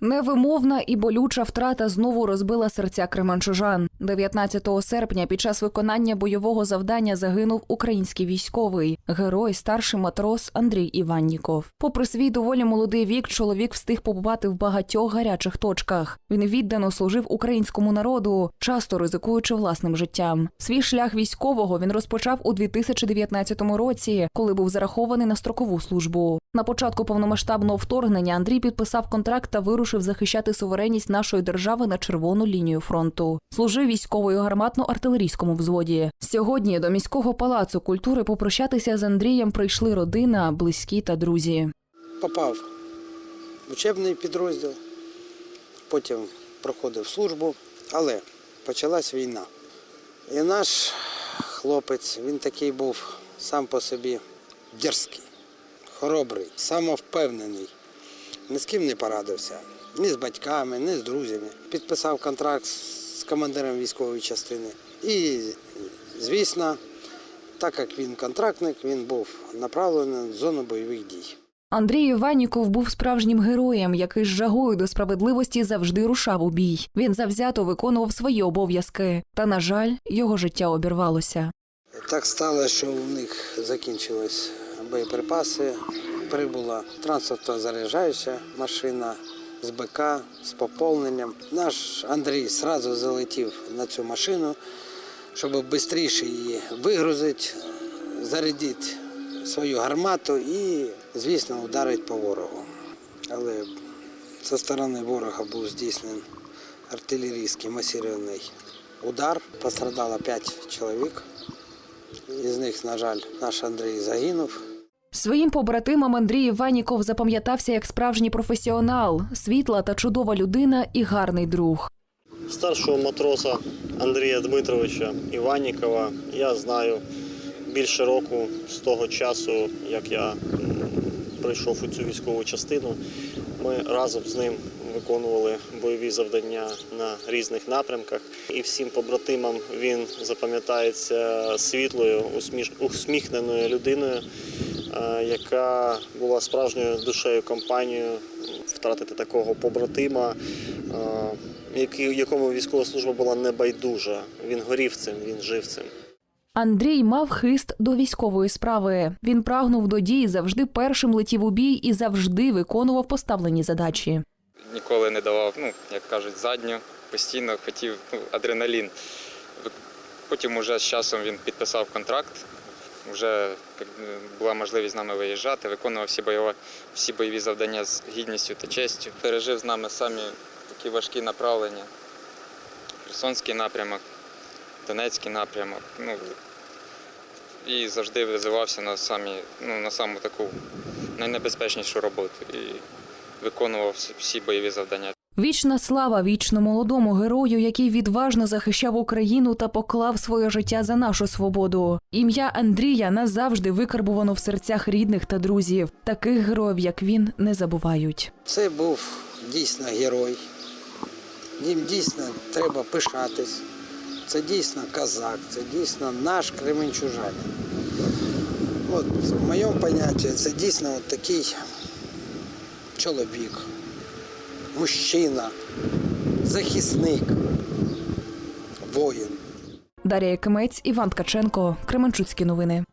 Невимовна і болюча втрата знову розбила серця кременчужан. 19 серпня під час виконання бойового завдання загинув український військовий, герой, старший матрос Андрій Іванніков. Попри свій доволі молодий вік, чоловік встиг побувати в багатьох гарячих точках. Він віддано служив українському народу, часто ризикуючи власним життям. Свій шлях військового він розпочав у 2019 році, коли був зарахований на строкову службу. На початку повномасштабного вторгнення Андрій підписав контракт та вирушив захищати суверенність нашої держави на червону лінію фронту. Служив військовою гарматно-артилерійському взводі. Сьогодні до міського палацу культури попрощатися з Андрієм прийшли родина, близькі та друзі. попав в учебний підрозділ, потім проходив службу, але почалась війна. І наш хлопець, він такий був сам по собі дерзкий, хоробрий, самовпевнений. Ні з ким не порадився, ні з батьками, ні з друзями. Підписав контракт з командиром військової частини. І, звісно, так як він контрактник, він був направлений в зону бойових дій. Андрій Іваніков був справжнім героєм, який з жагою до справедливості завжди рушав у бій. Він завзято виконував свої обов'язки. Та, на жаль, його життя обірвалося. Так сталося, що у них закінчились боєприпаси, прибула транспортно заряджаюча машина з БК з поповненням. Наш Андрій одразу залетів на цю машину, щоб швидше її вигрузити, зарядити свою гармату і, звісно, ударити по ворогу. Але зі сторони ворога був здійснений артилерійський масирований удар. Пострадало 5 чоловік. Із них, на жаль, наш Андрій загинув. Своїм побратимам Андрій Іваніков запам'ятався як справжній професіонал, світла та чудова людина і гарний друг. Старшого матроса Андрія Дмитровича Іванікова я знаю більше року з того часу, як я прийшов у цю військову частину. Ми разом з ним виконували бойові завдання на різних напрямках. І всім побратимам він запам'ятається світлою, усміхненою людиною, яка була справжньою душею компанією. Втратити такого побратима, е, якому військова служба була небайдужа. Він горів цим, він жив цим. Андрій мав хист до військової справи. Він прагнув до дій, завжди першим летів у бій і завжди виконував поставлені задачі. ніколи не давав, ну, як кажуть, задню, постійно хотів ну, адреналін. Потім уже з часом він підписав контракт, вже була можливість з нами виїжджати, виконував всі, бойові, всі бойові завдання з гідністю та честю. Пережив з нами самі такі важкі направлення. Херсонський напрямок, Донецький напрямок. Ну, і завжди визивався на, самі, ну, на саму таку найнебезпечнішу роботу. І виконував всі бойові завдання. Вічна слава вічно молодому герою, який відважно захищав Україну та поклав своє життя за нашу свободу. Ім'я Андрія назавжди викарбувано в серцях рідних та друзів. Таких героїв, як він, не забувають. Це був дійсно герой. Їм дійсно треба пишатись. Це дійсно козак, це дійсно наш кременчужанин. От в моєму понятті це дійсно от такий чоловік, мужчина, захисник, воїн. Дар'я Якимець, Іван Ткаченко, Кременчуцькі новини.